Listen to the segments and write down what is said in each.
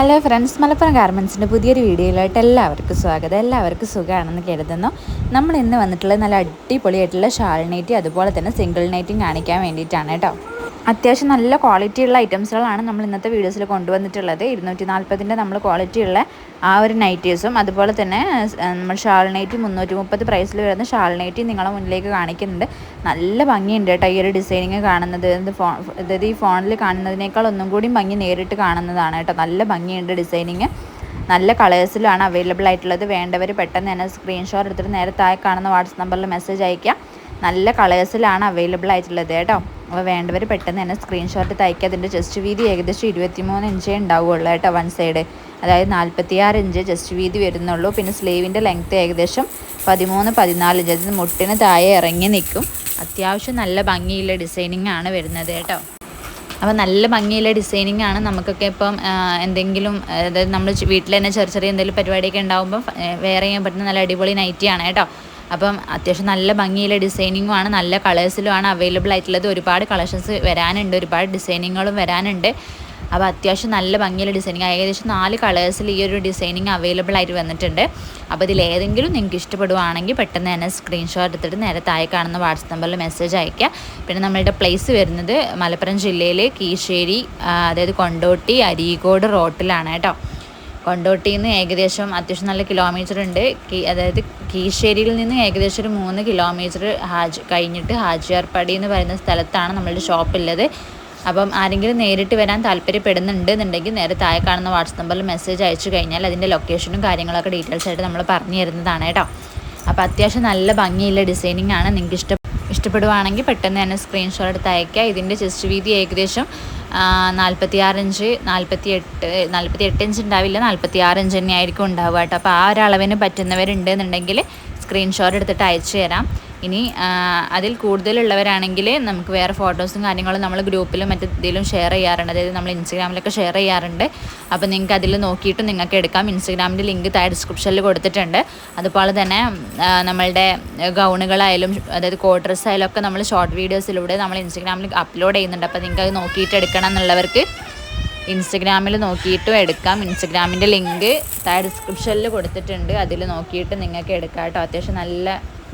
Hello friends Malappuram ഗാർമെൻസിന്റെ പുതിയൊരു വീഡിയോയിലായിട്ട് എല്ലാവർക്കും സ്വാഗതം. എല്ലാവർക്കും സുഖമാണെന്ന് കരുതുന്നു. നമ്മൾ ഇന്ന് വന്നിട്ടുള്ളത് നല്ല അടിപൊളിയായിട്ടുള്ള ഷാൾ നൈറ്റി അതുപോലെ തന്നെ സിംഗിൾ നൈറ്റും കാണിക്കാൻ വേണ്ടിയിട്ടാണ് കേട്ടോ. അത്യാവശ്യം നല്ല ക്വാളിറ്റി ഉള്ള ഐറ്റംസുകളാണ് നമ്മൾ ഇന്നത്തെ വീഡിയോസിൽ കൊണ്ടുവന്നിട്ടുള്ളത്. ഇരുന്നൂറ്റി നാൽപ്പതിന്റെ നമ്മൾ ക്വാളിറ്റി ഉള്ള ആ ഒരു നൈറ്റീസും അതുപോലെ തന്നെ നമ്മൾ ഷാൾ നൈറ്റി മുന്നൂറ്റി മുപ്പത് പ്രൈസിൽ വരുന്ന ഷാൾ നൈറ്റി നിങ്ങളെ മുന്നിലേക്ക് കാണിക്കുന്നുണ്ട്. നല്ല ഭംഗിയുണ്ട് കേട്ടോ ഈ ഒരു ഡിസൈനിങ് കാണുന്നത്. ഇത് ഫോ അതായത് ഈ ഫോണിൽ കാണുന്നതിനേക്കാൾ ഒന്നും കൂടി ഭംഗി നേരിട്ട് കാണുന്നതാണ് കേട്ടോ. നല്ല ഭംഗിയുണ്ട് ഡിസൈനിങ് നല്ല കളേഴ്സിലാണ് അവൈലബിൾ ആയിട്ടുള്ളത്. വേണ്ടവർ പെട്ടെന്ന് തന്നെ സ്ക്രീൻഷോട്ട് എടുത്തിട്ട് നേരെ താഴെ കാണുന്ന വാട്സപ്പ് നമ്പറിൽ മെസ്സേജ് അയക്കുക നല്ല കളേഴ്സിലാണ് അവൈലബിൾ ആയിട്ടുള്ളത് കേട്ടോ. അപ്പോൾ വേണ്ടവർ പെട്ടെന്ന് തന്നെ സ്ക്രീൻഷോട്ട് തയ്ക്കുക അതിന്റെ ജസ്റ്റ് വീതി ഏകദേശം ഇരുപത്തിമൂന്ന് ഇഞ്ചേ ഉണ്ടാവുകയുള്ളൂ കേട്ടോ വൺ സൈഡ് അതായത് നാൽപ്പത്തിയാറ് ഇഞ്ച് ജസ്റ്റ് വീതി വരുന്നുള്ളൂ. പിന്നെ സ്ലീവിന്റെ ലെങ്ത്ത് ഏകദേശം പതിമൂന്ന് പതിനാല് ഇഞ്ച് അത് മുട്ടിന് താഴെ ഇറങ്ങി നിൽക്കും. അത്യാവശ്യം നല്ല ഭംഗിയുള്ള ഡിസൈനിങ് ആണ് വരുന്നത് കേട്ടോ. അപ്പോൾ നല്ല ഭംഗിയുള്ള ഡിസൈനിങ് ആണ് നമുക്കൊക്കെ ഇപ്പം എന്തെങ്കിലും അതായത് നമ്മൾ വീട്ടിൽ തന്നെ ചെറിയ ചെറിയ എന്തെങ്കിലും പരിപാടിയൊക്കെ ഉണ്ടാകുമ്പോൾ വെയർ ചെയ്യാൻ പറ്റുന്ന നല്ല അടിപൊളി നൈറ്റിയാണ് കേട്ടോ. അപ്പം അത്യാവശ്യം നല്ല ഭംഗിയിലെ ഡിസൈനിങ്ങും ആണ് നല്ല കളേഴ്സിലുമാണ് അവൈലബിൾ ആയിട്ടുള്ളത്. ഒരുപാട് കളക്ഷൻസ് വരാനുണ്ട് ഒരുപാട് ഡിസൈനിങ്ങുകളും വരാനുണ്ട്. അപ്പോൾ അത്യാവശ്യം നല്ല ഭംഗിയുള്ള ഡിസൈനിങ് ഏകദേശം നാല് കളേഴ്സിൽ ഈ ഒരു ഡിസൈനിങ് അവൈലബിൾ ആയിട്ട് വന്നിട്ടുണ്ട്. അപ്പോൾ ഇതിൽ ഏതെങ്കിലും നിങ്ങൾക്ക് ഇഷ്ടപ്പെടുവാണെങ്കിൽ പെട്ടെന്ന് തന്നെ സ്ക്രീൻഷോട്ട് എടുത്തിട്ട് നേരെ താഴെ കാണുന്ന വാട്സപ്പ് നമ്പറിൽ മെസ്സേജ് അയയ്ക്കുക. പിന്നെ നമ്മളുടെ പ്ലേസ് വരുന്നത് മലപ്പുറം ജില്ലയിലെ കീശ്ശേരി അതായത് കൊണ്ടോട്ടി അരീക്കോട് റോട്ടിലാണ് കേട്ടോ. കൊണ്ടോട്ടിയിൽ നിന്ന് ഏകദേശം അത്യാവശ്യം നല്ല കിലോമീറ്റർ ഉണ്ട്. അതായത് കീശ്ശേരിയിൽ നിന്ന് ഏകദേശം ഒരു മൂന്ന് കിലോമീറ്റർ ഹാജ് കഴിഞ്ഞിട്ട് ഹാജിയാർപ്പടി എന്ന് പറയുന്ന സ്ഥലത്താണ് നമ്മളുടെ ഷോപ്പുള്ളത് അപ്പം ആരെങ്കിലും നേരിട്ട് വരാൻ താല്പര്യപ്പെടുന്നുണ്ട് എന്നുണ്ടെങ്കിൽ നേരെ താഴെ കാണുന്ന വാട്സപ്പ് നമ്പറിൽ മെസ്സേജ് അയച്ചു കഴിഞ്ഞാൽ അതിന്റെ ലൊക്കേഷനും കാര്യങ്ങളൊക്കെ ഡീറ്റെയിൽസ് ആയിട്ട് നമ്മൾ പറഞ്ഞു തരുന്നതാണ് കേട്ടോ. അപ്പോൾ അത്യാവശ്യം നല്ല ഭംഗിയുള്ള ഡിസൈനിങ് ആണ്. നിങ്ങൾക്ക് ഇഷ്ടം ഇഷ്ടപ്പെടുവാണെങ്കിൽ പെട്ടെന്ന് തന്നെ സ്ക്രീൻഷോട്ട് എടുത്ത് അയക്കുക ഇതിന്റെ ചെസ്റ്റ് വീതി ഏകദേശം നാൽപ്പത്തി ആറിഞ്ച് നാൽപ്പത്തി എട്ട് നാൽപ്പത്തി എട്ട് ഇഞ്ച് ഉണ്ടാവില്ല നാൽപ്പത്തി ആറ് ഇഞ്ച് തന്നെ ആയിരിക്കും ഉണ്ടാവുക കേട്ടോ. അപ്പോൾ ആ ഒരു അളവിന് പറ്റുന്നവരുണ്ട് എന്നുണ്ടെങ്കിൽ സ്ക്രീൻഷോട്ട് എടുത്തിട്ട് അയച്ചു തരാം ഇനി അതിൽ കൂടുതലുള്ളവരാണെങ്കിൽ നമുക്ക് വേറെ ഫോട്ടോസും കാര്യങ്ങളും നമ്മൾ ഗ്രൂപ്പിലും മറ്റെന്തെങ്കിലും ഷെയർ ചെയ്യാറുണ്ട്. അതായത് നമ്മൾ ഇൻസ്റ്റഗ്രാമിലൊക്കെ ഷെയർ ചെയ്യാറുണ്ട്. അപ്പോൾ നിങ്ങൾക്ക് അതിൽ നോക്കിയിട്ട് നിങ്ങൾക്ക് എടുക്കാം. ഇൻസ്റ്റഗ്രാമിന്റെ ലിങ്ക് താഴെ ഡിസ്ക്രിപ്ഷനിൽ കൊടുത്തിട്ടുണ്ട്. അതുപോലെ തന്നെ നമ്മളുടെ ഗൗണുകളായാലും അതായത് കോട്ട് ഡ്രസ്സായാലും ഒക്കെ നമ്മൾ ഷോർട്ട് വീഡിയോസിലൂടെ നമ്മൾ ഇൻസ്റ്റഗ്രാമിൽ അപ്ലോഡ് ചെയ്യുന്നുണ്ട്. അപ്പോൾ നിങ്ങൾക്ക് അത് നോക്കിയിട്ട് എടുക്കണം എന്നുള്ളവർക്ക് ഇൻസ്റ്റഗ്രാമിൽ നോക്കിയിട്ടും എടുക്കാം. ഇൻസ്റ്റഗ്രാമിന്റെ ലിങ്ക് താഴെ ഡിസ്ക്രിപ്ഷനിൽ കൊടുത്തിട്ടുണ്ട്. അതിൽ നോക്കിയിട്ട് നിങ്ങൾക്ക് എടുക്കാം കേട്ടോ. അത്യാവശ്യം നല്ല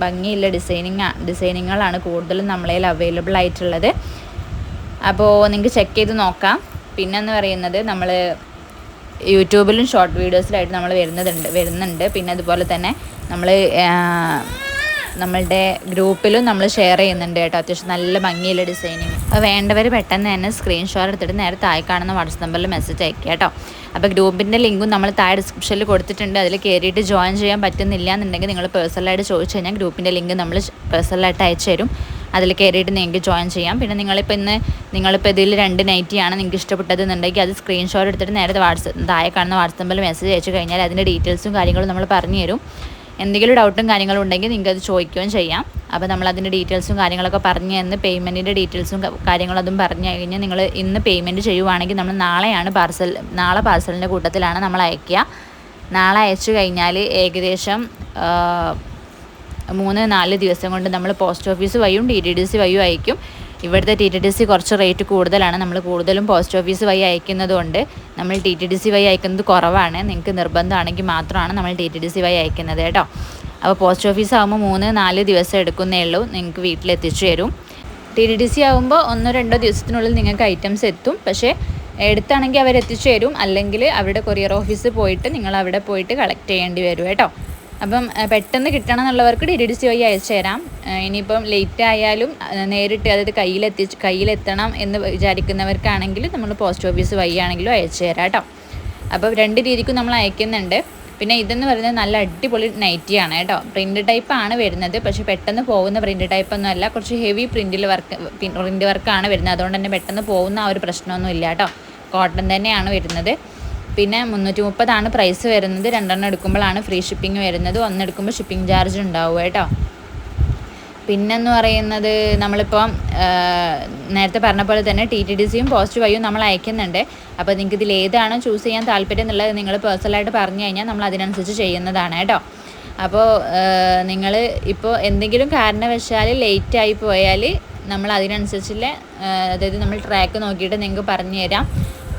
ഭംഗിയുള്ള ഡിസൈനിങ് ഡിസൈനിങ്ങുകളാണ് കൂടുതലും നമ്മളതിൽ അവൈലബിൾ ആയിട്ടുള്ളത്. അപ്പോൾ നിങ്ങൾക്ക് ചെക്ക് ചെയ്ത് നോക്കാം. പിന്നെന്ന് പറയുന്നത് നമ്മൾ യൂട്യൂബിലും ഷോർട്ട് വീഡിയോസിലായിട്ട് നമ്മൾ വരുന്നതുണ്ട് വരുന്നുണ്ട്. പിന്നെ അതുപോലെ തന്നെ നമ്മൾ നമ്മളുടെ ഗ്രൂപ്പിലും നമ്മൾ ഷെയർ ചെയ്യുന്നുണ്ട് കേട്ടോ. അത്യാവശ്യം നല്ല ഭംഗിയുള്ള ഡിസൈനിങ് അപ്പോൾ വേണ്ടവർ പെട്ടെന്ന് തന്നെ സ്ക്രീൻഷോട്ട് എടുത്തിട്ട് നേരെ താഴെ കാണുന്ന വാട്സപ്പ് നമ്പറിൽ മെസ്സേജ് അയക്കുക കേട്ടോ. അപ്പോൾ ഗ്രൂപ്പിന്റെ ലിങ്കും നമ്മൾ താഴെ ഡിസ്ക്രിപ്ഷനിൽ കൊടുത്തിട്ടുണ്ട്. അതിൽ കയറിയിട്ട് ജോയിൻ ചെയ്യാൻ പറ്റുന്നില്ല എന്നുണ്ടെങ്കിൽ നിങ്ങൾ പേഴ്സണലായിട്ട് ചോദിച്ചു കഴിഞ്ഞാൽ ഗ്രൂപ്പിന്റെ ലിങ്ക് നമ്മൾ പേഴ്സണലായിട്ട് അയച്ചു തരും. അതിൽ കയറിയിട്ട് നിങ്ങൾക്ക് ജോയിൻ ചെയ്യാം. പിന്നെ നിങ്ങളിപ്പോൾ ഇന്ന് നിങ്ങളിപ്പോൾ ഇതിൽ രണ്ട് നൈറ്റിയാണ് നിങ്ങൾക്ക് ഇഷ്ടപ്പെട്ടത് എന്നുണ്ടെങ്കിൽ അത് സ്ക്രീൻഷോട്ട് എടുത്തിട്ട് നേരത്തെ വാട്സപ്പ് താഴെ കാണുന്ന വാട്സപ്പിൽ മെസ്സേജ് അയച്ചു കഴിഞ്ഞാൽ അതിന്റെ ഡീറ്റെയിൽസും കാര്യങ്ങളും നമ്മൾ പറഞ്ഞു തരും. എന്തെങ്കിലും ഡൗട്ടും കാര്യങ്ങളും ഉണ്ടെങ്കിൽ നിങ്ങൾക്ക് അത് ചോദിക്കുകയും ചെയ്യാം. അപ്പോൾ നമ്മൾ അതിന്റെ ഡീറ്റെയിൽസും കാര്യങ്ങളൊക്കെ പറഞ്ഞു തന്ന് പേയ്മെന്റിന്റെ ഡീറ്റെയിൽസും കാര്യങ്ങളും അതും പറഞ്ഞു കഴിഞ്ഞാൽ നിങ്ങൾ ഇന്ന് പേയ്മെന്റ് ചെയ്യുവാണെങ്കിൽ നമ്മൾ നാളെയാണ് പാർസൽ നാളെ പാർസലിന്റെ കൂട്ടത്തിലാണ് നമ്മൾ അയക്കുക നാളെ അയച്ചു കഴിഞ്ഞാൽ ഏകദേശം മൂന്ന് നാല് ദിവസം കൊണ്ട് നമ്മൾ പോസ്റ്റ് ഓഫീസ് വഴിയും ഡി ടി ഡി സി വഴിയും അയക്കും ഇവിടുത്തെ ടി ടി ഡി സി കുറച്ച് റേറ്റ് കൂടുതലാണ്. നമ്മൾ കൂടുതലും പോസ്റ്റ് ഓഫീസ് വഴി അയക്കുന്നതുകൊണ്ട് നമ്മൾ ടി ടി ഡി സി വഴി അയക്കുന്നത് കുറവാണ്. നിങ്ങൾക്ക് നിർബന്ധമാണെങ്കിൽ മാത്രമാണ് നമ്മൾ ടി ടി ഡി സി വഴി അയക്കുന്നത് കേട്ടോ. അപ്പോൾ പോസ്റ്റ് ഓഫീസ് ആകുമ്പോൾ മൂന്ന് നാല് ദിവസം എടുക്കുന്നേ ഉള്ളൂ. നിങ്ങൾക്ക് വീട്ടിലെത്തിച്ചു തരും. ടി ടി ഡി സി ആകുമ്പോൾ ഒന്നോ രണ്ടോ ദിവസത്തിനുള്ളിൽ നിങ്ങൾക്ക് ഐറ്റംസ് എത്തും. പക്ഷേ എടുത്താണെങ്കിൽ അവർ എത്തിച്ചു തരും. അല്ലെങ്കിൽ അവരുടെ കൊറിയർ ഓഫീസിൽ പോയിട്ട് നിങ്ങൾ അവിടെ പോയിട്ട് കളക്ട് ചെയ്യേണ്ടി വരും കേട്ടോ. അപ്പം പെട്ടെന്ന് കിട്ടണം എന്നുള്ളവർക്ക് ഡി ഡി സി വഴി അയച്ചു തരാം. ഇനിയിപ്പം ലേറ്റ് ആയാലും നേരിട്ട് അതായത് കയ്യിലെത്തി കയ്യിലെത്തണം എന്ന് വിചാരിക്കുന്നവർക്കാണെങ്കിൽ നമ്മൾ പോസ്റ്റ് ഓഫീസ് വഴിയാണെങ്കിലും അയച്ചു തരാം കേട്ടോ. അപ്പോൾ രണ്ട് രീതിക്കും നമ്മൾ അയക്കുന്നുണ്ട്. പിന്നെ ഇതെന്ന് പറയുന്നത് നല്ല അടിപൊളി നൈറ്റിയാണ് കേട്ടോ. പ്രിന്റ് ടൈപ്പ് ആണ് വരുന്നത്. പക്ഷേ പെട്ടെന്ന് പോകുന്ന പ്രിന്റ് ടൈപ്പ് ഒന്നും അല്ല. കുറച്ച് ഹെവി പ്രിന്റിൽ വർക്ക് പ്രിന്റ് വർക്കാണ് വരുന്നത്. അതുകൊണ്ട് തന്നെ പെട്ടെന്ന് പോകുന്ന ആ ഒരു പ്രശ്നമൊന്നുമില്ല കേട്ടോ. കോട്ടൺ തന്നെയാണ് വരുന്നത്. പിന്നെ മുന്നൂറ്റി മുപ്പതാണ് പ്രൈസ് വരുന്നത്. രണ്ടെണ്ണം എടുക്കുമ്പോഴാണ് ഫ്രീ ഷിപ്പിംഗ് വരുന്നത്. ഒന്ന് എടുക്കുമ്പോൾ ഷിപ്പിംഗ് ചാർജ് ഉണ്ടാവും കേട്ടോ. പിന്നെന്ന് പറയുന്നത് നമ്മളിപ്പോൾ നേരത്തെ പറഞ്ഞ പോലെ തന്നെ ടി ടി ഡി സിയും പോസ്റ്റ് വഴിയും നമ്മൾ അയക്കുന്നുണ്ട്. അപ്പോൾ നിങ്ങൾക്ക് ഇതിൽ ഏതാണ് ചൂസ് ചെയ്യാൻ താല്പര്യം എന്നുള്ളത് നിങ്ങൾ പേഴ്സണലായിട്ട് പറഞ്ഞു കഴിഞ്ഞാൽ നമ്മൾ അതിനനുസരിച്ച് ചെയ്യുന്നതാണ് കേട്ടോ. അപ്പോൾ നിങ്ങൾ ഇപ്പോൾ എന്തെങ്കിലും കാരണവശാൽ ലേറ്റ് ആയി പോയാൽ നമ്മൾ അതിനനുസരിച്ചുള്ള അതായത് നമ്മൾ ട്രാക്ക് നോക്കിയിട്ട് നിങ്ങൾക്ക് പറഞ്ഞു തരാം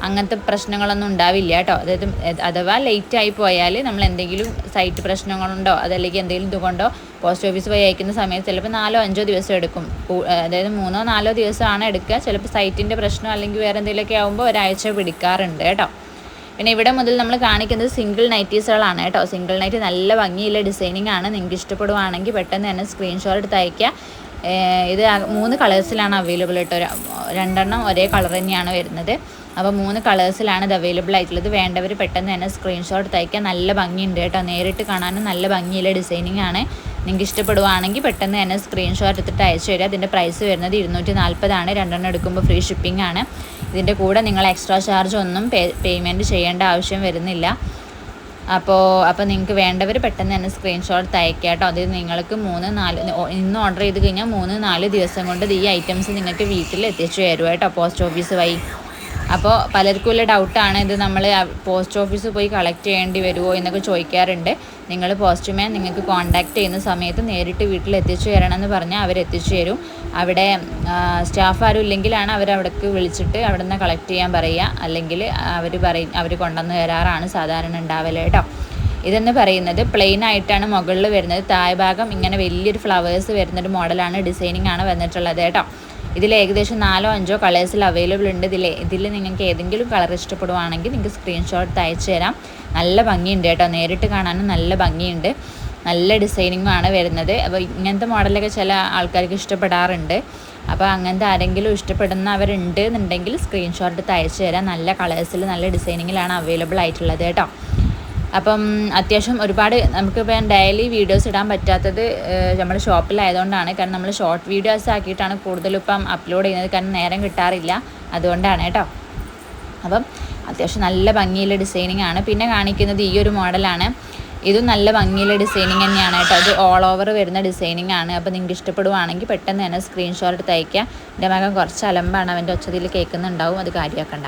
അങ്ങനത്തെ പ്രശ്നങ്ങളൊന്നും ഉണ്ടാവില്ല കേട്ടോ. അതായത് അഥവാ ലേറ്റ് ആയി പോയാൽ നമ്മൾ എന്തെങ്കിലും സൈറ്റ് പ്രശ്നങ്ങളുണ്ടോ അതല്ലെങ്കിൽ എന്തെങ്കിലും ഇതുകൊണ്ടോ പോസ്റ്റ് ഓഫീസ് വഴി അയക്കുന്ന സമയത്ത് ചിലപ്പോൾ നാലോ അഞ്ചോ ദിവസം എടുക്കും. അതായത് മൂന്നോ നാലോ ദിവസമാണ് എടുക്കുക. ചിലപ്പോൾ സൈറ്റിന്റെ പ്രശ്നം അല്ലെങ്കിൽ വേറെ എന്തെങ്കിലുമൊക്കെ ആകുമ്പോൾ ഒരാഴ്ച പിടിക്കാറുണ്ട് കേട്ടോ. പിന്നെ ഇവിടെ മുതൽ നമ്മൾ കാണിക്കുന്നത് സിംഗിൾ നൈറ്റീസുകളാണ് കേട്ടോ. സിംഗിൾ നൈറ്റ് നല്ല ഭംഗിയുള്ള ഡിസൈനിങ് ആണ്. നിങ്ങൾക്ക് ഇഷ്ടപ്പെടുവാണെങ്കിൽ പെട്ടെന്ന് തന്നെ സ്ക്രീൻഷോട്ട് എടുത്ത് അയക്കുക ഇത് മൂന്ന് കളേഴ്സിലാണ് അവൈലബിൾ കേട്ടോ. രണ്ടെണ്ണം ഒരേ കളർ തന്നെയാണ് വരുന്നത്. അപ്പോൾ മൂന്ന് കളേഴ്സിലാണ് ഇത് അവൈലബിൾ ആയിട്ടുള്ളത്. വേണ്ടവർ പെട്ടെന്ന് തന്നെ സ്ക്രീൻഷോട്ട് തയ്ക്കാൻ നല്ല ഭംഗിയുണ്ട് കേട്ടോ. നേരിട്ട് കാണാനും നല്ല ഭംഗിയുള്ള ഡിസൈനിങ് ആണ്. നിങ്ങൾക്ക് ഇഷ്ടപ്പെടുവാണെങ്കിൽ പെട്ടെന്ന് തന്നെ സ്ക്രീൻഷോട്ട് എടുത്തിട്ട് അയച്ചു തരിക. അതിന്റെ പ്രൈസ് വരുന്നത് ഇരുന്നൂറ്റി നാൽപ്പതാണ് രണ്ടെണ്ണം എടുക്കുമ്പോൾ ഫ്രീ ഷിപ്പിംഗ് ആണ്. ഇതിന്റെ കൂടെ നിങ്ങൾ എക്സ്ട്രാ ചാർജ് ഒന്നും പേയ്മെന്റ് ചെയ്യേണ്ട ആവശ്യം വരുന്നില്ല. അപ്പോൾ അപ്പോൾ നിങ്ങൾക്ക് വേണ്ടവർ പെട്ടെന്ന് തന്നെ സ്ക്രീൻഷോട്ട് തയ്ക്കുക കേട്ടോ. അത് നിങ്ങൾക്ക് മൂന്ന് നാല് ഇന്ന് ഓർഡർ ചെയ്ത് കഴിഞ്ഞാൽ മൂന്ന് നാല് ദിവസം കൊണ്ട് ഈ ഐറ്റംസ് നിങ്ങൾക്ക് വീട്ടിൽ എത്തിച്ചു തരുമോ കേട്ടോ പോസ്റ്റ് ഓഫീസ് വഴി. അപ്പോൾ പലർക്കും ഉള്ള ഡൗട്ടാണ് ഇത് നമ്മൾ പോസ്റ്റ് ഓഫീസ് പോയി കളക്ട് ചെയ്യേണ്ടി വരുമോ എന്നൊക്കെ ചോദിക്കാറുണ്ട്. നിങ്ങൾ പോസ്റ്റ്മാൻ നിങ്ങൾക്ക് കോൺടാക്ട് ചെയ്യുന്ന സമയത്ത് നേരിട്ട് വീട്ടിൽ എത്തിച്ചു തരണമെന്ന് പറഞ്ഞാൽ അവർ എത്തിച്ചു തരും. അവിടെ സ്റ്റാഫ് ആരും ഇല്ലെങ്കിലാണ് അവർ അവിടേക്ക് വിളിച്ചിട്ട് അവിടെ നിന്ന് കളക്ട് ചെയ്യാൻ പറയുക. അല്ലെങ്കിൽ അവർ പറയും അവർ കൊണ്ടുവന്ന് തരാറാണ് സാധാരണ ഉണ്ടാവൽ കേട്ടോ. ഇതെന്ന് പറയുന്നത് പ്ലെയിൻ ആയിട്ടാണ് മുകളിൽ വരുന്നത്. താഴ്ഭാഗം ഇങ്ങനെ വലിയൊരു ഫ്ലവേഴ്സ് വരുന്നൊരു മോഡലാണ് ഡിസൈനിങ് ആണ് വന്നിട്ടുള്ളത് കേട്ടോ. ഇതിൽ ഏകദേശം നാലോ അഞ്ചോ കളേഴ്സിൽ അവൈലബിൾ ഉണ്ട്. ഇതിൽ ഇതിൽ നിങ്ങൾക്ക് ഏതെങ്കിലും കളർ ഇഷ്ടപ്പെടുവാണെങ്കിൽ നിങ്ങൾക്ക് സ്ക്രീൻഷോട്ട് അയച്ചു തരാം. നല്ല ഭംഗിയുണ്ട് കേട്ടോ. നേരിട്ട് കാണാനും നല്ല ഭംഗിയുണ്ട്. നല്ല ഡിസൈനിങ്ങും ആണ് വരുന്നത്. അപ്പോൾ ഇങ്ങനത്തെ മോഡലൊക്കെ ചില ആൾക്കാർക്ക് ഇഷ്ടപ്പെടാറുണ്ട്. അപ്പോൾ അങ്ങനത്തെ ആരെങ്കിലും ഇഷ്ടപ്പെടുന്നവരുണ്ട് എന്നുണ്ടെങ്കിൽ സ്ക്രീൻഷോട്ട് അയച്ചു തരാം. നല്ല കളേഴ്സിൽ നല്ല ഡിസൈനിങ്ങിലാണ് അവൈലബിൾ ആയിട്ടുള്ളത് കേട്ടോ. അപ്പം അത്യാവശ്യം ഒരുപാട് നമുക്കിപ്പോൾ ഡെയിലി വീഡിയോസ് ഇടാൻ പറ്റാത്തത് നമ്മുടെ ഷോപ്പിലായതുകൊണ്ടാണ് കാരണം നമ്മൾ ഷോർട്ട് വീഡിയോസ് ആക്കിയിട്ടാണ് കൂടുതലും ഇപ്പം അപ്ലോഡ് ചെയ്യുന്നത്. കാരണം നേരം കിട്ടാറില്ല. അതുകൊണ്ടാണ് കേട്ടോ. അപ്പം അത്യാവശ്യം നല്ല ഭംഗിയുള്ള ഡിസൈനിങ് ആണ്. പിന്നെ കാണിക്കുന്നത് ഈ ഒരു മോഡലാണ് ഇതും നല്ല ഭംഗിയുള്ള ഡിസൈനിങ് തന്നെയാണ് കേട്ടോ. അത് ഓൾ ഓവർ വരുന്ന ഡിസൈനിങ് ആണ്. അപ്പോൾ നിങ്ങൾക്ക് ഇഷ്ടപ്പെടുവാണെങ്കിൽ പെട്ടെന്ന് തന്നെ സ്ക്രീൻഷോട്ട് തയ്ക്കുക എന്റെ മകൻ കുറച്ച് അലമ്പാണ്. അവന്റെ ഒച്ചതിൽ കേൾക്കുന്നുണ്ടാവും. അത് കാര്യമാക്കണ്ട.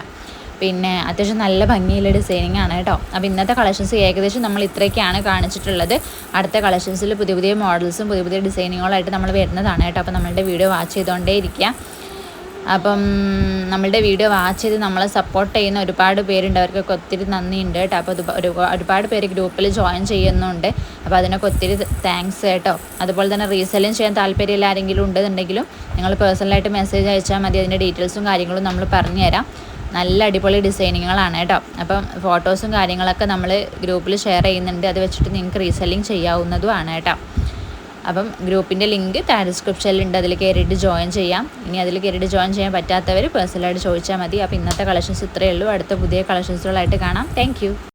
പിന്നെ അത്യാവശ്യം നല്ല ഭംഗിയുള്ള ഡിസൈനിങ് ആണ് കേട്ടോ. അപ്പോൾ ഇന്നത്തെ കളക്ഷൻസ് ഏകദേശം നമ്മൾ ഇത്രയൊക്കെയാണ് കാണിച്ചിട്ടുള്ളത്. അടുത്ത കളക്ഷൻസിൽ പുതിയ പുതിയ മോഡൽസും പുതിയ പുതിയ ഡിസൈനിങ്ങുകളായിട്ട് നമ്മൾ വരുന്നതാണ് കേട്ടോ. അപ്പോൾ നമ്മളുടെ വീഡിയോ വാച്ച് ചെയ്തുകൊണ്ടേ ഇരിക്കുക അപ്പം നമ്മളുടെ വീഡിയോ വാച്ച് ചെയ്ത് നമ്മളെ സപ്പോർട്ട് ചെയ്യുന്ന ഒരുപാട് പേരുണ്ട്. അവർക്കൊക്കെ ഒത്തിരി നന്ദിയുണ്ട് കേട്ടോ. അപ്പോൾ ഒരു ഒരുപാട് പേര് ഗ്രൂപ്പിൽ ജോയിൻ ചെയ്യുന്നുണ്ട്. അപ്പോൾ അതിനൊക്കെ ഒത്തിരി താങ്ക്സ് കേട്ടോ. അതുപോലെ തന്നെ റീസെല്ലിങ് ചെയ്യാൻ താല്പര്യമില്ല ആരെങ്കിലും ഉണ്ടെന്നുണ്ടെങ്കിലും നിങ്ങൾ പേഴ്സണലായിട്ട് മെസ്സേജ് അയച്ചാൽ മതി. അതിന്റെ ഡീറ്റെയിൽസും കാര്യങ്ങളും നമ്മൾ പറഞ്ഞു തരാം നല്ല അടിപൊളി ഡിസൈനിങ്ങുകളാണ് കേട്ടോ. അപ്പം ഫോട്ടോസും കാര്യങ്ങളൊക്കെ നമ്മൾ ഗ്രൂപ്പിൽ ഷെയർ ചെയ്യുന്നുണ്ട്. അത് വെച്ചിട്ട് നിങ്ങൾക്ക് റീസെല്ലിങ് ചെയ്യാവുന്നതുമാണ് കേട്ടോ. അപ്പം ഗ്രൂപ്പിന്റെ ലിങ്ക് താഴെ ഡിസ്ക്രിപ്ഷനിലുണ്ട് അതിൽ കയറിയിട്ട് ജോയിൻ ചെയ്യാം. ഇനി അതിൽ കയറിയിട്ട് ജോയിൻ ചെയ്യാൻ പറ്റാത്തവർ പേഴ്സണലായിട്ട് ചോദിച്ചാൽ മതി. അപ്പോൾ ഇന്നത്തെ കളക്ഷൻസ് ഇത്രയേ ഉള്ളൂ. അടുത്ത പുതിയ കളക്ഷൻസുകളായിട്ട് കാണാം. താങ്ക്